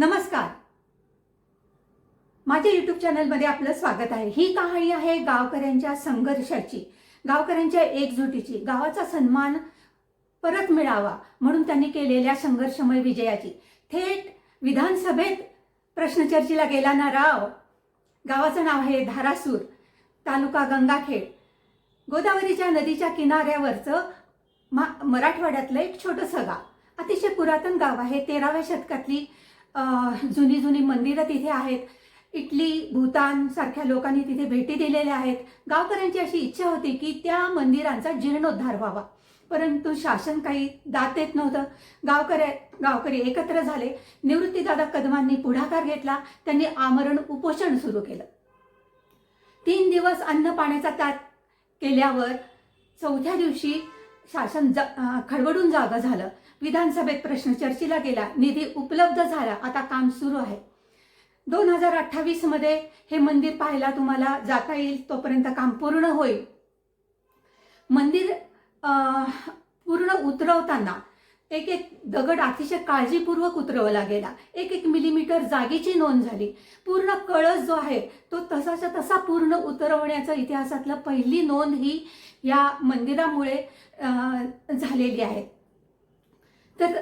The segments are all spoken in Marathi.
नमस्कार. माझ्या युट्यूब चॅनलमध्ये आपलं स्वागत आहे. ही कहाणी आहे गावकऱ्यांच्या संघर्षाची गावकऱ्यांच्या एकजुटीची गावाचा सन्मान परत मिळावा म्हणून त्यांनी केलेल्या संघर्षमय विजयाची. थेट विधानसभेत प्रश्नचर्चेला गेला ना राव. गावाचं नाव आहे धारासूर तालुका गंगाखेड. गोदावरीच्या नदीच्या किनाऱ्यावरचं मा मराठवाड्यातलं एक छोटंसं गाव. अतिशय पुरातन गाव आहे. तेराव्या शतकातली जुनी जुनी मंदिरं तिथे आहेत. इटली भूतानसारख्या लोकांनी तिथे भेटी दिलेल्या आहेत. गावकऱ्यांची अशी इच्छा होती की त्या मंदिरांचा जीर्णोद्धार व्हावा. परंतु शासन काही दात येत नव्हतं. गावकऱ्या गावकरी एकत्र झाले. निवृत्तीदादा कदमांनी पुढाकार घेतला. त्यांनी आमरण उपोषण सुरू केलं. तीन दिवस अन्न पाण्याचा त्याग केल्यावर चौथ्या दिवशी शासन जा खडबडून जागं झालं. विधानसभेत प्रश्न चर्चेला गेला. निधी उपलब्ध झाला. आता काम सुरू आहे. दोन हजार अठ्ठावीसमध्ये हे मंदिर पाहायला तुम्हाला जाता येईल. तोपर्यंत काम पूर्ण होईल. मंदिर पूर्ण उतरवताना एक एक दगड अतिशय काळजीपूर्वक उतरवला गेला. एक एक मिलीमीटर जागेची नोंद झाली. पूर्ण कळस जो आहे तो तसाच्या तसा पूर्ण उतरवण्याचा इतिहासातलं पहिली नोंद ही या मंदिरामुळे झालेली आहे. तर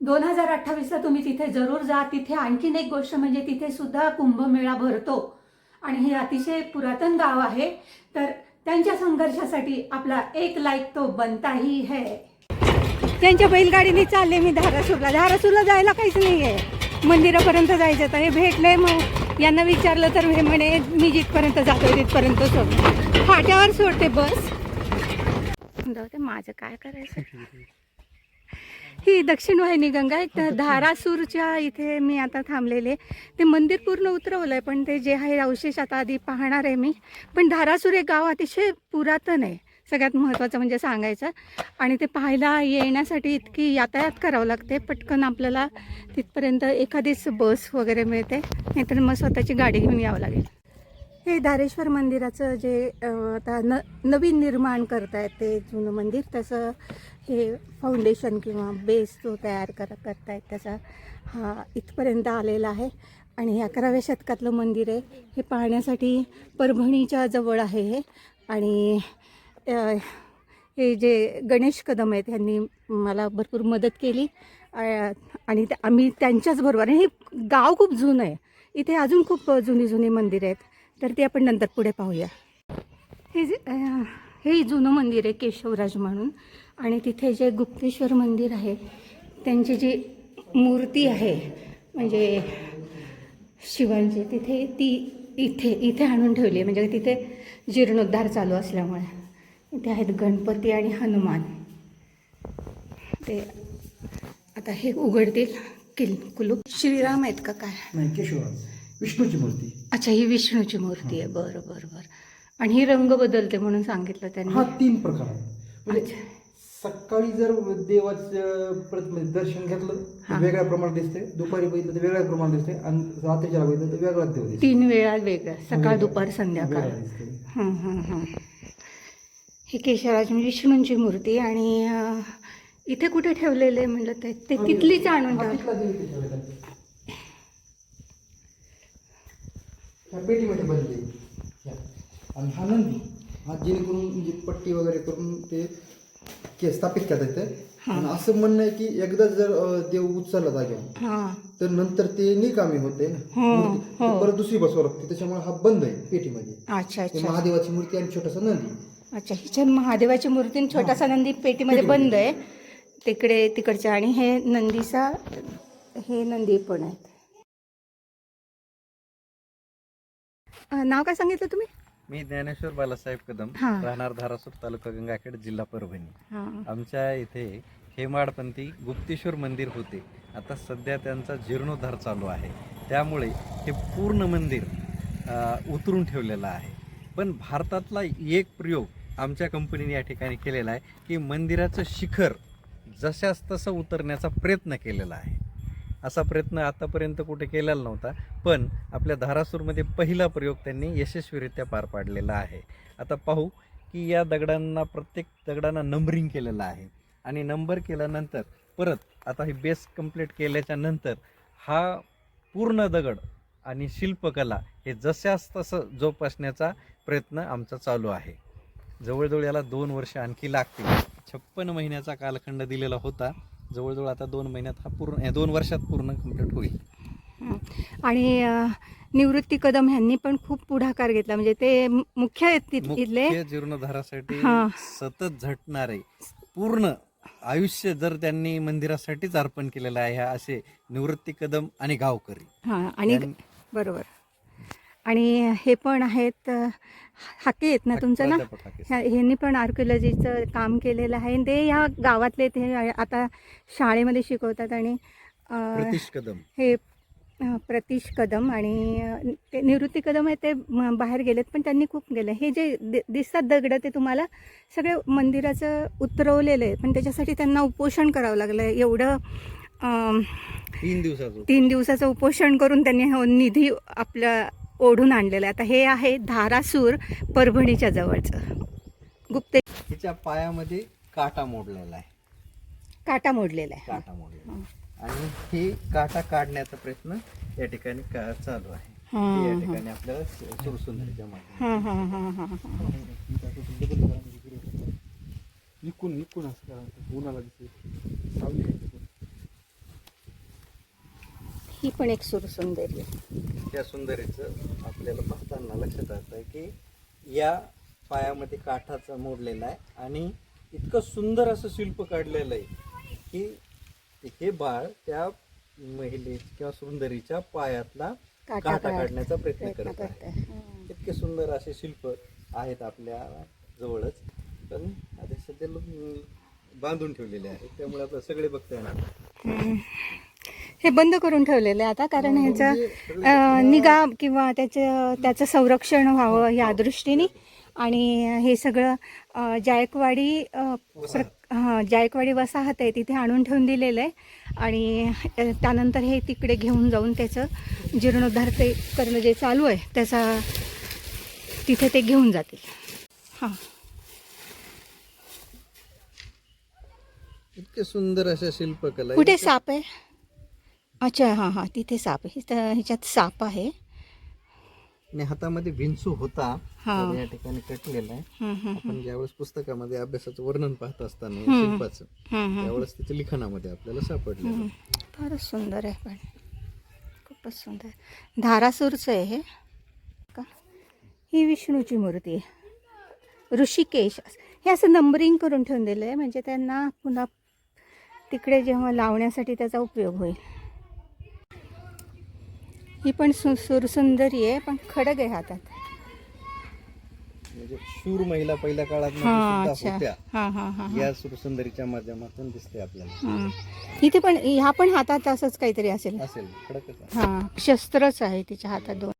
दोन हजार अठ्ठावीसला तुम्ही तिथे जरूर जा. तिथे आणखीन एक गोष्ट म्हणजे तिथे सुद्धा कुंभमेळा भरतो. आणि हे अतिशय पुरातन गाव आहे. तर त्यांच्या संघर्षासाठी आपला एक लाईक तो बनताही है. त्यांच्या बैलगाडीने चालले मी धारासूरला धारासूरला जायला काहीच नाही आहे मंदिरापर्यंत जायचं तर हे भेटले मग. यांना विचारलं तर हे म्हणे मी जिथपर्यंत जातो तिथपर्यंत सोड. फाट्यावर सोडते बस. जाऊ माझं काय करायचं? ही दक्षिण वाहिनी गंगा एक तर धारासूरच्या इथे मी आता थांबलेले ते मंदिर पूर्ण उतरवलं आहे पण ते जे आहे अवशेष आता आधी पाहणार आहे मी. पण धारासूर हे गाव अतिशय पुरातन आहे सगळ्यात महत्त्वाचं म्हणजे सांगायचं. आणि ते पाहायला येण्यासाठी इतकी यातायात करावं लागते. पटकन आपल्याला तिथपर्यंत एखादीच बस वगैरे मिळते. नाहीतर मग स्वतःची गाडी घेऊन यावं लागेल. हे धारेश्वर मंदिराचं जे आता न नवीन निर्माण करतायत ते जुनं मंदिर तसं हे फाउंडेशन किंवा बेस जो तयार कर करतायत त्याचा हा इथपर्यंत आलेला आहे. आणि हे अकराव्या शतकातलं मंदिर आहे. हे पाहण्यासाठी परभणीच्या जवळ आहे हे. आणि हे जे गणेश कदम आहेत त्यांनी मला भरपूर मदत केली. आणि त्या- आम्ही त्यांच्याच बरोबर आणि हे गाव खूप जुनं आहे. इथे अजून खूप जुनी जुनी मंदिरं आहेत. तर ते आपण नंतर पुढे पाहूया. हे जे हे जुनं मंदिर आहे केशवराज म्हणून. आणि तिथे जे गुप्तेश्वर मंदिर आहे त्यांची जी मूर्ती आहे म्हणजे शिवांची तिथे ती इथे इथे आणून ठेवली आहे. म्हणजे तिथे जीर्णोद्धार चालू असल्यामुळे. इथे आहेत गणपती आणि हनुमान. ते आता हे उघडतील किल कुलूप. श्रीराम आहेत का काय? नाही केशवराज. विष्णूची मूर्ती. अच्छा ही विष्णूची मूर्ती आहे. बरं बरं बरं. आणि ही रंग बदलते म्हणून सांगितलं हा त्यांनी तीन प्रकार आहे म्हणजे. सकाळी जर देवाचं प्रत- म्हणजे दर्शन घेतलं हा. वेगळ्या प्रमाणात दिसते दुपारी बघितलं तर वेगळ्या प्रमाणात दिसते आणि रात्रीच्या बघितलं तर वेगळाच देव दिसते तीन वेळा वेगळं. सकाळ दुपार संध्याकाळ. हं, हं, हं. ही केशवराज म्हणजे विष्णूंची मूर्ती आणि इथे कुठे ठेवलेले म्हणलं? ते ते तिथलीच आणून हा, ठेव तिथला देव इथे ठेवलेला आहे. ह्या पेटीमध्ये बनले. ह्या. आणि हा नंदी हा जेणेकरून म्हणजे पट्टी वगैरे करून ते के स्थापित करतात ते. हा. आणि असं म्हणणं आहे की एकदा जर अं, देव उचलला जागेवर हां. तर नंतर ते निकामी होते ना. हो, मूर्ती. हो. तर परत दुसरी बसवावं लागते त्याच्यामुळे हा बंद आहे पेटीमध्ये. अच्छा ते अच्छा. महादेवाची मूर्ती आणि छोटासा नंदी. अच्छा हिच्या महादेवाची मूर्ती आणि छोटासा नंदी पेटीमध्ये बंद आहे. तिकडे तिकडच्या आणि हे नंदीचा हे नंदी पण आहेत. नाव काय सांगितलं तुम्ही? मी ज्ञानेश्वर बालासाहेब कदम. राहणार धारासूर तालुका गंगाखेड जिल्हा परभणी. हां. आमच्या इथे हेमाडपंथी गुप्तेश्वर मंदिर होते. आता सध्या त्यांचा जीर्णोद्धार चालू आहे. त्यामुळे हे पूर्ण मंदिर उतरून ठेवलेलं आहे. पण भारतातला एक प्रयोग आमच्या कंपनीने या ठिकाणी केलेला आहे की मंदिराचं शिखर जशास तसं उतरण्याचा प्रयत्न केलेला आहे. असा प्रयत्न आतापर्यंत कुठे केलेला नव्हता पण आपल्या धारासूरमध्ये पहिला प्रयोग त्यांनी यशस्वीरित्या पार पाडलेला आहे. आता पाहू की या दगडांना प्रत्येक दगडांना नंबरिंग केलेलं आहे. आणि नंबर केल्यानंतर परत आता ही बेस कंप्लीट केल्याच्यानंतर हा पूर्ण दगड आणि शिल्पकला हे जशास तसं जोपासण्याचा प्रयत्न आमचा चालू आहे. जवळजवळ याला दोन वर्ष आणखी लागतील. छप्पन महिन्याचा कालखंड दिलेला होता. जवळजवळ आता दोन महिन्यात हा पूर्ण दोन वर्षात पूर्ण कंप्लीट होईल. आणि निवृत्ती कदम ह्यांनी पण खूप पुढाकार घेतला म्हणजे ते मुख्य इथले जीर्णोद्धारासाठी. सतत झटणारे पूर्ण आयुष्य जर त्यांनी मंदिरासाठीच अर्पण केलेलं आहे असे निवृत्ती कदम आणि गावकरी हां आणि बरोबर आणि हे पण आहेत हाके आहेत ना तुमचं ना? ह्यांनी पण आर्किओलॉजीचं काम केलेलं आहे. आणि ते ह्या गावातले ते आता शाळेमध्ये शिकवतात आणि कदम. हे प्रतीश कदम आणि ते निवृत्ती कदम आहे ते बाहेर गेलेत पण त्यांनी खूप गेलं हे जे दिसतात दगड ते तुम्हाला सगळे मंदिराचं उतरवलेलं आहे पण त्याच्यासाठी त्यांना उपोषण करावं लागलं एवढं अम, तीन दिवसाचं तीन दिवसाचं उपोषण करून त्यांनी हा निधी आपल्या ओढून आणलेला आहे. आता हे आहे धारासूर परभणीच्या जवळचं. गुप्ते हिच्या पायामध्ये काटा मोडलेला आहे. काटा मोडलेला आहे. काटा मोडलेला आहे. आणि हे काटा काढण्याचा प्रयत्न या ठिकाणी का चालू आहे. हां, या हां. ठिकाणी आपल्याला सुरसुंदरीच्या माध्यमातून. हां हां हां हां हां. निकून निकून असं उन्हाला दिसते सावली आहे तिकडे. ही पण एक सुरसुंदरी आहे. त्या सुंदरीचं आपल्याला पाहताना लक्षात आहे की या पायामध्ये काठाचा मोडलेला आहे आणि इतकं सुंदर असं शिल्प काढलेलं आहे की हे बाळ त्या महिले किंवा सुंदरीच्या पायातला काटा काटा काढ- काढण्याचा प्रयत्न करत आहे. इतके सुंदर असे शिल्प आहेत आपल्या जवळच. पण आता सध्या लोक बांधून ठेवलेले आहेत. त्यामुळे आपलं सगळे बघता येणार. हं. हे बंद करून ठेवलेलं आहे आता कारण हो, ह्याचं म्हणजे निगा किंवा त्याचं त्याचं संरक्षण व्हावं या दृष्टीने. आणि हे सगळं जायकवाडी हां जायकवाडी वसाहत आहे तिथे आणून ठेवून दिलेलं आहे. आणि त्यानंतर हे तिकडे घेऊन जाऊन त्याचं जीर्णोद्धार ते करणं जे चालू आहे त्याचा तिथे ते घेऊन जातील. हां. इतके सुंदर अशा शिल्पकला. कुठे साप आहे? अच्छा हां हां तिथे साप आहे. इथं ह्याच्यात साप आहे. आणि हातामध्ये भिंचू होता हा. तर या ठिकाणी कटलेला आहे. हं, हं, आपण ज्यावेळेस पुस्तकामध्ये अभ्यासाचं वर्णन पाहत असताना या. शिल्पाचं हं, हं. त्यावेळेस तिच्या लिखाणामध्ये आपल्याला सापडलेलं हं. फारच सुंदर आहे पण. खूपच सुंदर. धारासूरचं आहे हे. का? ही विष्णूची मूर्ती आहे. ऋषिकेश हे असं नंबरिंग करून ठेवून दिलं आहे म्हणजे त्यांना पुन्हा तिकडे जेव्हा लावण्यासाठी त्याचा उपयोग होईल. ही पण सु सुरसुंदरी आहे पण खडग आहे हातात. म्हणजे शूर महिला पहिल्या काळात हां सुद्धा अच्छा. होत्या. हां हां हां हां. या सुरसुंदरीच्या माध्यमातून दिसते आपल्याला. हां. इथे पण ह्या पण हातात असंच काहीतरी असेल. असेल खडकच आहे. हां शस्त्रच आहे तिच्या हातात दोन.